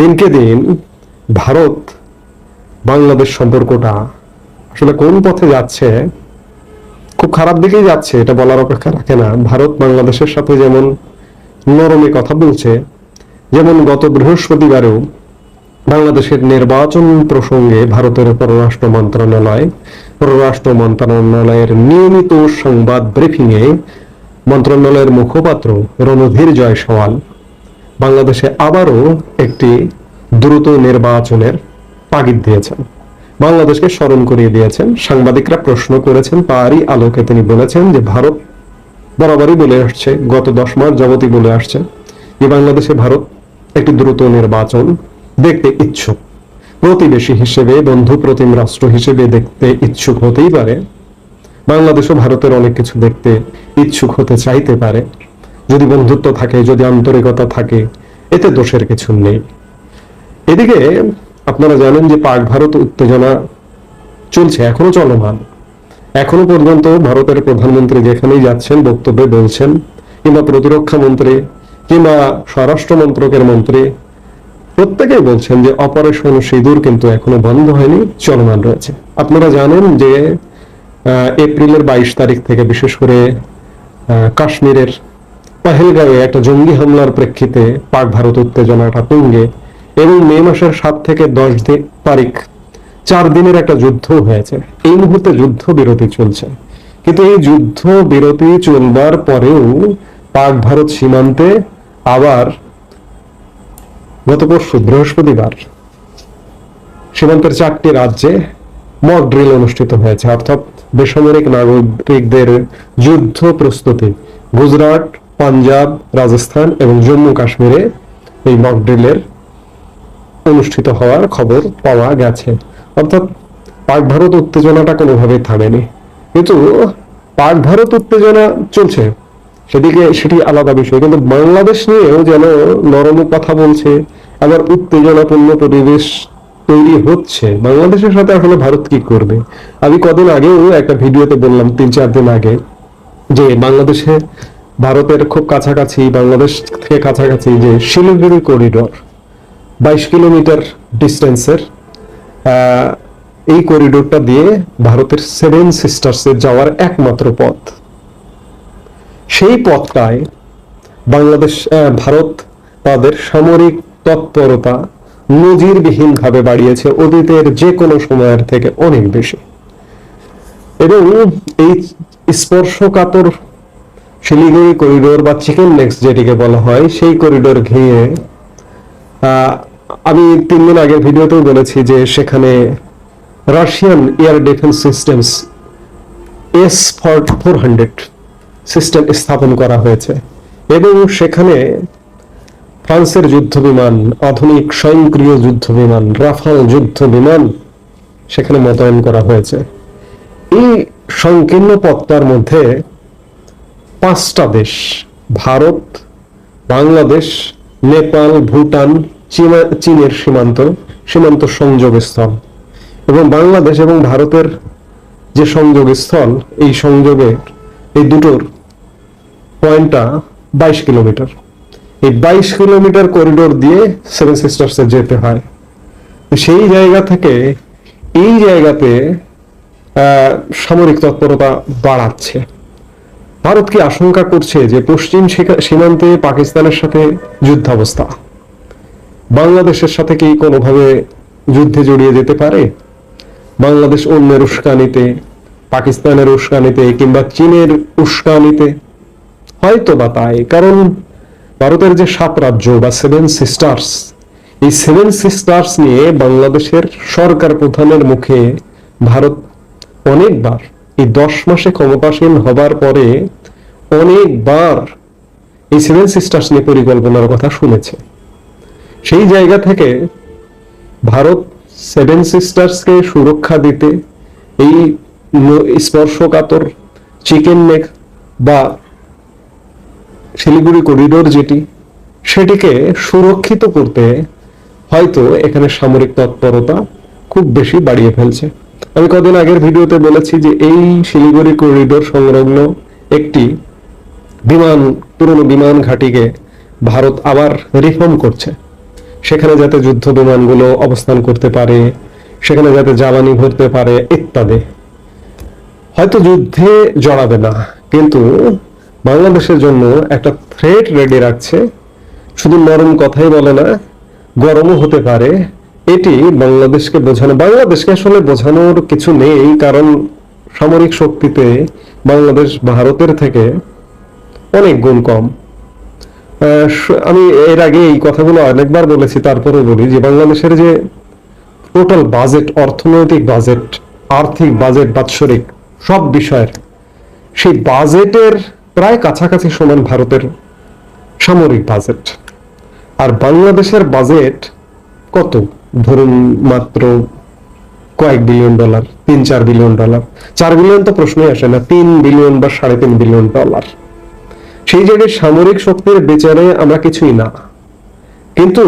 দিনকে দিন ভারত, বাংলাদেশ সম্পর্কটা আসলে কোন পথে যাচ্ছে, খুব খারাপ দিকেই যাচ্ছে, এটা বলার অপেক্ষা রাখে না। ভারত, বাংলাদেশের সাথে যেমন নরমে কথা বলছে, যেমন গত বৃহস্পতিবারেও বাংলাদেশের নির্বাচন প্রসঙ্গে ভারতের পররাষ্ট্র মন্ত্রণালয়, পররাষ্ট্র মন্ত্রণালয়ের নিয়মিত সংবাদ ব্রিফিংয়ে মন্ত্রণালয়ের মুখপাত্র রণধীর জয়সওয়াল বাংলাদেশে আবারও একটি দ্রুত নির্বাচনের তাগিদ দিয়েছেন। বাংলাদেশকে স্মরণ করিয়ে দিয়েছেন, সাংবাদিকরা প্রশ্ন করেছেন তারই আলোকে তিনি বলেছেন যে ভারত বরাবরই বলে আসছে, গত দশ মাস যাবতই বলে আসছে যে বাংলাদেশে ভারত একটি দ্রুত নির্বাচন দেখতে ইচ্ছুক। প্রতিবেশী হিসেবে, বন্ধু প্রতিম রাষ্ট্র হিসেবে দেখতে ইচ্ছুক হতেই পারে। বাংলাদেশও ভারতের অনেক কিছু দেখতে ইচ্ছুক হতে চাইতে পারে। যদি বন্ধুত্ব থাকে, যদি আন্তরিকতা থাকে, এতে দোষের কিছু নেই। এদিকে আপনারা জানেন যে পাক ভারত উত্তেজনা চলছে, এখনও চলমান। এখনও পর্যন্ত ভারতের প্রধানমন্ত্রী যেখানেই যাচ্ছেন, বক্তব্যে বলছেন, কিংবা প্রতিরক্ষা মন্ত্রী, কিংবা স্বরাষ্ট্র মন্ত্রকের মন্ত্রী, প্রত্যেকেই বলছেন যে অপারেশন সিঁদুর কিন্তু এখনও বন্ধ হয়নি, চলমান রয়েছে। আপনারা জানেন যে এপ্রিলের বাইশ তারিখ থেকে বিশেষ করে কাশ্মীরের পহেলগাঁওয়ে একটা জঙ্গি হামলার প্রেক্ষিতে পাক ভারত উত্তেজনাটা তুঙ্গে এবং মে মাসের সাত থেকে দশ তারিখ চার দিনের একটা যুদ্ধ হয়েছে। এই মুহূর্তে যুদ্ধ বিরতি চলছে। কিন্তু এই যুদ্ধ বিরতি চলবার পরেও পাক ভারত সীমান্তে আবার গত পরশু বৃহস্পতিবার সীমান্তের চারটি রাজ্যে মক ড্রিল অনুষ্ঠিত হয়েছে। অর্থাৎ বেসামরিক নাগরিকদের যুদ্ধ প্রস্তুতি। গুজরাট পাঞ্জাব, রাজস্থান এবং জম্মু কাশ্মীরে এই মক ড্রিলের অনুষ্ঠিত হওয়ার খবর পাওয়া গেছে। অর্থাৎ পাক ভারত উত্তেজনাটা কোনোভাবেই থামেনি। কিন্তু পাক ভারত উত্তেজনা চলছে। সেদিকে সেটি আলাদা বিষয়। কিন্তু বাংলাদেশ নিয়েও যেন নরম কথা বলছে, আবার উত্তেজনাপূর্ণ পরিবেশ তৈরি হচ্ছে। বাংলাদেশের সাথে আসলে ভারত কি করবে? আমি কদিন আগেও একটা ভিডিওতে বললাম, তিন চার দিন আগে, যে বাংলাদেশে ভারতের খুব কাছাকাছি, বাংলাদেশ থেকে কাছাকাছি যে শিলিগুড়ি করিডোর, বাইশ কিলোমিটার ডিস্টেন্সের এই করিডোরটা দিয়ে ভারতের সেভেন সিস্টার্সে যাওয়ার একমাত্র পথ। সেই পথটায় বাংলাদেশ ভারত তাদের সামরিক তৎপরতা নজিরবিহীনভাবে বাড়িয়েছে অতীতের যে কোনো সময়ের থেকে অনেক বেশি। এবং এই স্পর্শকাতর শিলিগুড়ি করিডোর বা চিকেন নেক্স যেটিকে বলা হয়, সেই করিডোর ঘিরে আমি তিন দিন আগের ভিডিওতেও বলেছি যে সেখানে Russian air defence systems S four hundred system স্থাপন করা হয়েছে এবং সেখানে ফ্রান্সের যুদ্ধ বিমান, আধুনিক স্বয়ংক্রিয় যুদ্ধ বিমান, রাফাল যুদ্ধ বিমান সেখানে মোতায়েন করা হয়েছে। এই সংকীর্ণ পত্তার মধ্যে পাঁচটা দেশ, ভারত, বাংলাদেশ, নেপাল, ভুটান, চীনা- চীনের সীমান্ত সীমান্ত সংযোগ স্থল এবং বাংলাদেশ এবং ভারতের যে সংযোগ স্থল এই সংযোগে এই দুটোর পয়েন্টটা বাইশ কিলোমিটার। এই বাইশ কিলোমিটার করিডোর দিয়ে সেভেন সিস্টার্সে যেতে হয়। সেই জায়গা থেকে এই জায়গাতে সামরিক তৎপরতা বাড়াচ্ছে। ভারত কি আশঙ্কা করছে যে পশ্চিম সীমান্তে পাকিস্তানের সাথে যুদ্ধাবস্থা? বাংলাদেশের সাথে কি কোনোভাবে যুদ্ধে জড়িয়ে যেতে পারে? বাংলাদেশ অন্যের উস্কানিতে, পাকিস্তানের উস্কানিতে কিংবা চীনের উস্কানিতে? হয়তো বা তাই, কারণ ভারতের যে সাত রাজ্য বা সেভেন সিস্টার্স এই সেভেন সিস্টার্স নিয়ে বাংলাদেশের সরকার প্রধানের মুখে ভারত অনেকবার এই দশ মাসে ক্ষমতাসীন হবার পরে অনেকবার এই সেভেন সিস্টার্স নিয়ে পরিকল্পনার কথা শুনেছে। সেই জায়গা থেকে ভারত সেভেন সিস্টার্সকে সুরক্ষা দিতে এই স্পর্শকাতর চিকেন নেক বা শিলিগুড়ি করিডোর যেটি, সেটিকে সুরক্ষিত করতে হয়তো এখানে সামরিক তৎপরতা খুব বেশি বাড়িয়ে ফেলছে। আমি কদিন আগের ভিডিওতে বলেছি যে এই শিলিগুড়ি করিডোর সংলগ্ন একটি বিমান, পুরনো বিমান ঘাঁটিকে ভারত আবার রিফর্ম করছে। সেখানে যাতে যুদ্ধ বিমানগুলো অবস্থান করতে পারে, সেখানে যাতে জ্বালানি ভরতে পারে ইত্যাদি। হয়তো যুদ্ধে জড়াবে না, কিন্তু বাংলাদেশের জন্য একটা থ্রেট রেডি রাখছে। শুধু নরম কথাই বলে না, গরমও হতে পারে। এটি বাংলাদেশকে বোঝানো, বাংলাদেশকে আসলে বোঝানোর কিছু নেই, কারণ সামরিক শক্তিতে বাংলাদেশ ভারতের থেকে অনেক গুণ কম। আমি এর আগে এই কথাগুলো অনেকবার বলেছি তারপরে বলি যে বাংলাদেশের যে টোটাল বাজেট অর্থনৈতিক বাজেট আর্থিক বাজেট বাৎসরিক সব বিষয়ের, সেই বাজেটের প্রায় কাছাকাছি সমান ভারতের সামরিক বাজেট আর বাংলাদেশের বাজেট কত? ধরুন মাত্র কয়েক বিলিয়ন ডলার তিন, চার বিলিয়ন ডলার চার বিলিয়ন তো প্রশ্নই আসে না, তিন বিলিয়ন বা সাড়ে তিন বিলিয়ন ডলার সেই জায়গায় সামরিক শক্তির বিচারে আমরা কিছুই না। কিন্তু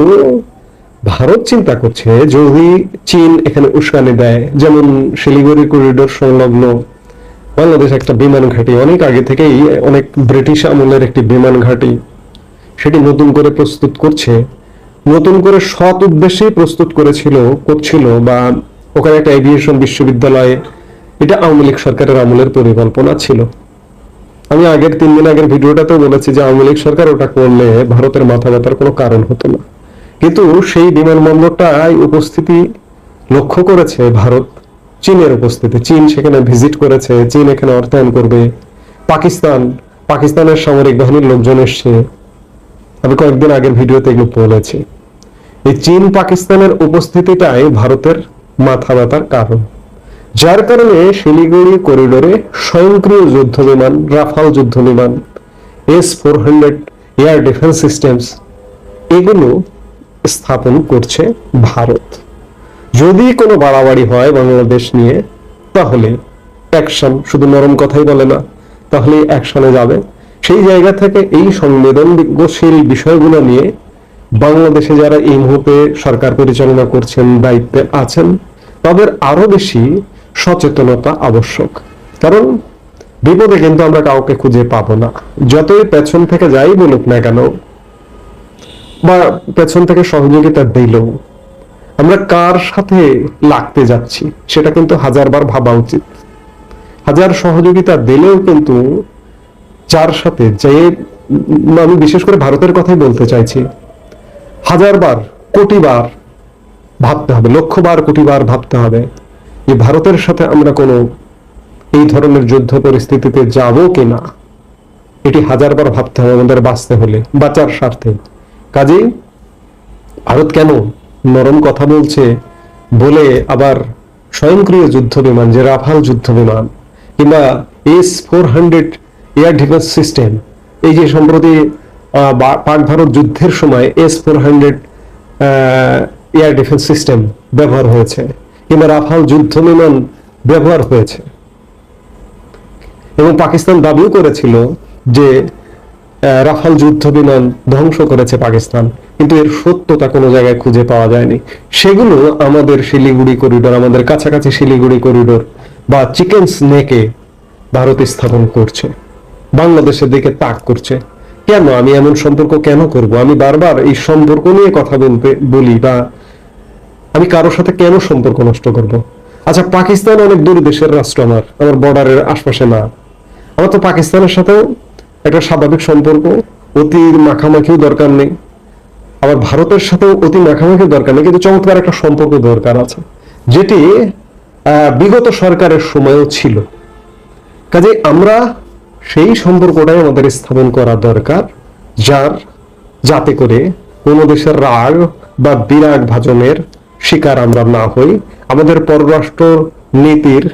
ভারত চিন্তা করছে যদি চীন এখানে উস্কানি দেয়। যেমন শিলিগুড়ি করিডোর সংলগ্ন বাংলাদেশ একটা বিমান ঘাঁটি, অনেক আগে থেকেই অনেক ব্রিটিশ আমলের একটি বিমান ঘাঁটি। সেটি নতুন করে প্রস্তুত করছে। নতুন করে সৎ উদ্দেশ্যেই প্রস্তুত করেছিল, করছিল বা ওখানে একটা এভিয়েশন বিশ্ববিদ্যালয়ে এটা আওয়ামী লীগ সরকারের আমলের পরিকল্পনা ছিল। আমি আগের তিন দিন আগের ভিডিওটাতেও বলেছি যে আওয়ামী লীগ সরকার ওটা করলে ভারতের মাথা ব্যথার কোনো কারণ হতো না। কিন্তু সেই বিমানবন্দরটায় উপস্থিতি লক্ষ্য করেছে ভারত। চীনের উপস্থিতি, চীন সেখানে ভিজিট করেছে, চীন এখানে অর্থায়ন করবে। পাকিস্তান, পাকিস্তানের সামরিক বাহিনীর লোকজন এসছে। আমি কয়েকদিন আগের ভিডিওতে এগুলো বলেছি। এই চীন পাকিস্তানের উপস্থিতিটাই ভারতের মাথা ব্যথার কারণ। যার কারণে শিলিগুড়ি করিডোরে স্বয়ংক্রিয় যুদ্ধ বিমান, রাফাল যুদ্ধ বিমান, S four hundred, air defence systems এগুলো স্থাপন করছে ভারত। যদি কোনো বাড়াবাড়ি হয় বাংলাদেশ নিয়ে, তাহলে অ্যাকশন শুধু নরম কথাই বলে না তাহলে অ্যাকশনে যাবে। সেই জায়গা থেকে এই সংবেদনশীল বিষয়গুলো নিয়ে বাংলাদেশে যারা এই মুহূর্তে সরকার পরিচালনা করছেন, দায়িত্বে আছেন, তাদের আরও বেশি সচেতনতা আবশ্যক। কারণ বিপদে কিন্তু আমরা কাউকে খুঁজে পাবো না। যতই পেছন থেকে যাই বলুক না কেন, বা পেছন থেকে সহযোগিতা দিলেও, আমরা কার সাথে লাগতে যাচ্ছি, সেটা কিন্তু হাজারবার ভাবা উচিত। হাজার সহযোগিতা দিলেও কিন্তু, যার সাথে যে আমি বিশেষ করে ভারতের কথাই বলতে চাইছি হাজারবার কোটিবার ভাবতে হবে লক্ষবার কোটিবার ভাবতে হবে যে ভারতের সাথে আমরা কোনো এই ধরনের যুদ্ধ পরিস্থিতিতে যাব কি না। এটি হাজারবার ভাবতে হবে আমাদের বাঁচতে হলে, বাঁচার স্বার্থে। কাজেই ভারত কেন নরম কথা বলছে বলে আবার স্বয়ংক্রিয় যুদ্ধ বিমান, যে রাফাল যুদ্ধ বিমান কিংবা S four hundred air defence system, এই যে সম্প্রতি পাক ভারত যুদ্ধের সময় S four hundred air defence system ব্যবহার হয়েছে। কিংবা রাফাল যুদ্ধ বিমান ব্যবহার হয়েছে। এবং পাকিস্তান দাবিও করেছিল যে রাফাল যুদ্ধ বিমান ধ্বংস করেছে পাকিস্তান। কিন্তু এর সত্যতা কোনো জায়গায় খুঁজে পাওয়া যায়নি। সেগুলো আমাদের শিলিগুড়ি করিডোর আমাদের কাছাকাছি শিলিগুড়ি করিডোর বা চিকেন স্নেকে ভারত স্থাপন করছে। বাংলাদেশের দিকে তাক করছে। কেন? আমি এমন সম্পর্ক কেন করব? আমি বারবার এই সম্পর্ক নিয়ে কথা বলি বা আমি কারোর সাথে কেন সম্পর্ক নষ্ট করব? আচ্ছা পাকিস্তান অনেক দূর দেশের রাষ্ট্র আমার আমার বর্ডারের আশপাশে না। আমার তো পাকিস্তানের সাথেও একটা স্বাভাবিক সম্পর্ক অতি মাখামাখিও দরকার নেই। আবার ভারতের সাথেও অতি মাখামাখি দরকার নেই, কিন্তু চমৎকার একটা সম্পর্ক দরকার আছে, যেটি বিগত সরকারের সময়ও ছিল। কাজে আমরা সেই সম্পর্কটাই আমাদের স্থাপন করা দরকার, যার যাতে করে কোনো দেশের রাগ বা বিরাগ ভাজনের শিকার আমরা না হই। আমাদের পররাষ্ট্র নীতির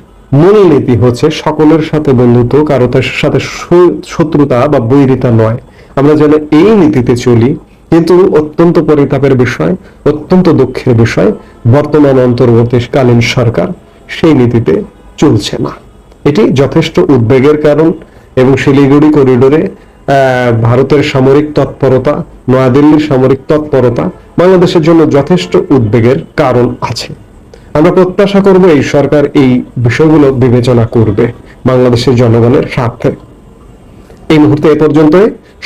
মূল নীতি হচ্ছে সকলের সাথে বন্ধুত্ব, কারও সাথে শত্রুতা বা বৈরিতা নয়। আমরা যেন এই নীতিতে চলি, কিন্তু অত্যন্ত পরিতাপের বিষয়, অত্যন্ত দুঃখের বিষয়, বর্তমান অন্তর্বর্তীকালীন সরকার সেই নীতিতে চলছে না। এটি যথেষ্ট উদ্বেগের কারণ এবং শিলিগুড়ি করিডোরে ভারতের সামরিক তৎপরতা, নয়াদিল্লির সামরিক তৎপরতা বাংলাদেশের জন্য যথেষ্ট উদ্বেগের কারণ আছে। আমরা প্রত্যাশা করব এই সরকার এই বিষয়গুলো বিবেচনা করবে বাংলাদেশের জনগণের স্বার্থে। এই মুহূর্তে এ পর্যন্ত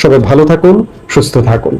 সবাই ভালো থাকুন, সুস্থ থাকুন।